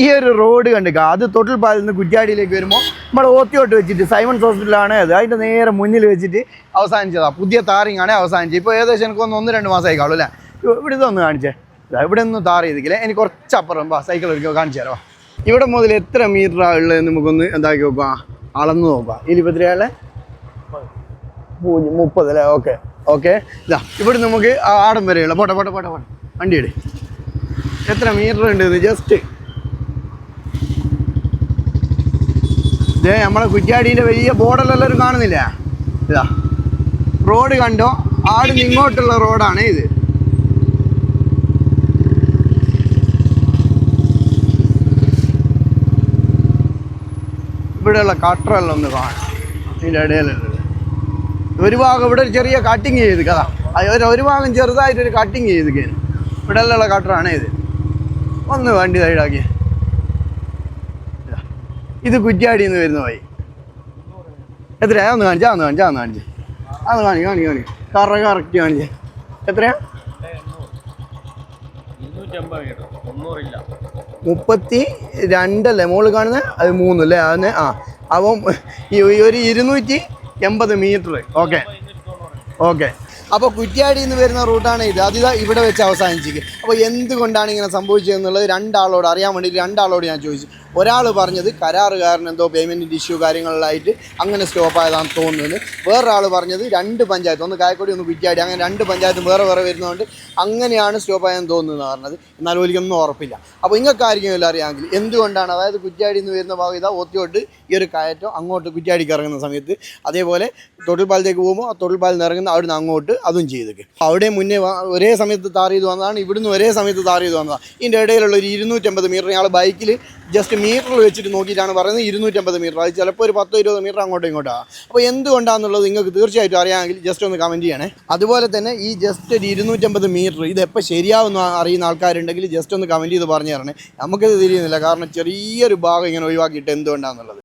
ഈ ഒരു റോഡ് കണ്ടു അത് തൊട്ടിൽപ്പാലിൽ നിന്ന് കുറ്റ്യാടിയിലേക്ക് വരുമ്പോൾ നമ്മൾ ഓത്തിയോട്ട് വെച്ചിട്ട് സൈമൺസ് ഹോസ്പിറ്റലാണ് അത്. അതിന്റെ നേരെ മുന്നിൽ വെച്ചിട്ട് അവസാനിച്ചതാണ് പുതിയ താറിങ് ആണ് അവസാനിച്ചത്. ഇപ്പോൾ ഏകദേശം എനിക്ക് ഒന്ന് ഒന്ന് രണ്ട് മാസമായി കാണും അല്ലേ ഇവിടെ ഇതൊന്ന് കാണിച്ചേ. ഇവിടെ ഒന്നും താറ് ചെയ്തിക്കില്ല എനിക്ക് കുറച്ചപ്പുറം വാ സൈക്കിൾ എടുക്കുക കാണിച്ചു തരാം. ഇവിടെ മുതൽ എത്ര മീറ്ററാണ് ഉള്ളത് നമുക്കൊന്ന് എന്താക്കി നോക്കാം. അളന്ന് നോക്കാം. ഇരുപത്തിരേഴ് പൂജ്യം മുപ്പത് അല്ലേ? Okay okay. ഇതാ ഇവിടെ നമുക്ക് ആടം വരെയുള്ള പോട്ടെ പോട്ടെ പോട്ടെ പോട്ടെ. വണ്ടി എത്ര മീറ്റർ ഉണ്ട് ജസ്റ്റ് ഇതേ നമ്മളെ കുറ്റ്യാടീന്റെ വലിയ ബോർഡെല്ലാം കാണുന്നില്ല? ഇതാ. റോഡ് കണ്ടോ? ആടും ഇങ്ങോട്ടുള്ള റോഡാണ് ഇത്. ഇവിടെയുള്ള കട്ടറെല്ലാം ഒന്ന് കാണാം. ഇതിന്റെ ഇടയിലുള്ളത്. ഒരു ഭാഗം ഇവിടെ ഒരു ചെറിയ കട്ടിങ് ചെയ്ത് കഥ. ഒരു ഒരു ഭാഗം ചെറുതായിട്ടൊരു കട്ടിങ് ചെയ്ത് ഇവിടെ ഉള്ള കട്ടറാണ് ഇത്. ഒന്ന് വണ്ടി സൈഡാക്കി ഇത് കുറ്റ്യാടിയിൽ നിന്ന് വരുന്ന വഴി. എത്രയാ? ഒന്ന് കാണിച്ചാ ഒന്ന് കാണിച്ചാ ഒന്ന് കാണിച്ച്. അന്ന് കാണിക്കും കാണിക്കും കാണിക്കും. കറ കറക്റ്റ് കാണിച്ച് എത്രയാ? മുപ്പത്തി രണ്ടല്ലേ? മുകളിൽ കാണുന്നത് അത് മൂന്നല്ലേ? അതിന് ആ. അപ്പം ഈ ഒരു ഇരുന്നൂറ്റി എൺപത് മീറ്റർ ഓക്കെ. ഓക്കെ. അപ്പോൾ കുറ്റ്യാടിയിൽ നിന്ന് വരുന്ന റൂട്ടാണ് ഇത്. അതിതാ ഇവിടെ വെച്ച് അവസാനിച്ചിരിക്കും അപ്പോൾ എന്തുകൊണ്ടാണ് ഇങ്ങനെ സംഭവിച്ചതെന്നുള്ളത് രണ്ടാളോട് അറിയാൻ വേണ്ടി രണ്ടാളോട് ഞാൻ ചോദിച്ചു. ഒരാൾ പറഞ്ഞത് കരാറുകാരൻ എന്തോ പേയ്മെന്റിന്റെ ഇഷ്യൂ കാര്യങ്ങളിലായിട്ട് അങ്ങനെ സ്റ്റോപ്പ് ആയതാണെന്ന് തോന്നുന്നത് വേറൊരാൾ പറഞ്ഞത് രണ്ട് പഞ്ചായത്ത് ഒന്ന് കായക്കൊടി ഒന്ന് കുറ്റ്യാടി അങ്ങനെ രണ്ട് പഞ്ചായത്തും വേറെ വേറെ വരുന്നതുകൊണ്ട് അങ്ങനെയാണ് സ്റ്റോപ്പ് ആയെന്ന് തോന്നുന്നത് പറഞ്ഞത്. എന്നാൽ ഒരിക്കലൊന്നും ഉറപ്പില്ല. അപ്പോൾ നിങ്ങൾക്ക് എല്ലാം അറിയാമെങ്കിൽ എന്തുകൊണ്ടാണ് അതായത് കുറ്റ്യാടിയിൽ നിന്ന് വരുന്ന ഭാഗം ഇതാ ഒത്തിയോട്ട് ഈ ഒരു കയറ്റം അങ്ങോട്ട് കുറ്റിയാടിക്ക് ഇറങ്ങുന്ന സമയത്ത് അതേപോലെ തൊട്ടിൽപ്പാലത്തേക്ക് പോകുമ്പോൾ ആ തൊട്ടിൽപ്പാലിൽ നിന്ന് ഇറങ്ങുന്ന അവിടുന്ന് അങ്ങോട്ട് അതും ചെയ്തേക്ക്. അവിടെ മുന്നേ ഒരേ സമയത്ത് താർ ചെയ്ത് വന്നതാണ് ഇവിടുന്ന് ഒരേ സമയത്ത് താർ ചെയ്ത് വന്നതാണ്. ഇതിന്റെ ഇടയിലുള്ള ഒരു ഇരുന്നൂറ്റമ്പത് മീറ്റർ ഞങ്ങൾ ബൈക്കിൽ ജസ്റ്റ് മീറ്ററിൽ വെച്ചിട്ട് നോക്കിയിട്ടാണ് പറയുന്നത് ഇരുന്നൂറ്റമ്പത് മീറ്റർ. അത് ചിലപ്പോൾ ഒരു പത്തോ ഇരുപത് മീറ്റർ അങ്ങോട്ടും ഇങ്ങോട്ടാണ് അപ്പോൾ എന്തുകൊണ്ടാണെന്നുള്ളത് നിങ്ങൾക്ക് തീർച്ചയായിട്ടും അറിയാമെങ്കിൽ ജസ്റ്റ് ഒന്ന് കമന്റ് ചെയ്യണേ. അതുപോലെ തന്നെ ഈ ജസ്റ്റ് ഒരു ഇരുന്നൂറ്റമ്പത് മീറ്റർ ഇതെപ്പോൾ ശരിയാവുന്ന അറിയുന്ന ആൾക്കാരുണ്ടെങ്കിൽ ജസ്റ്റ് ഒന്ന് കമന്റ് ചെയ്ത് പറഞ്ഞു തരണേ. നമുക്കിത് തിരിയുന്നില്ല. കാരണം ചെറിയൊരു ഭാഗം ഇങ്ങനെ ഒഴിവാക്കിയിട്ട് എന്തുകൊണ്ടാണെന്നുള്ളത്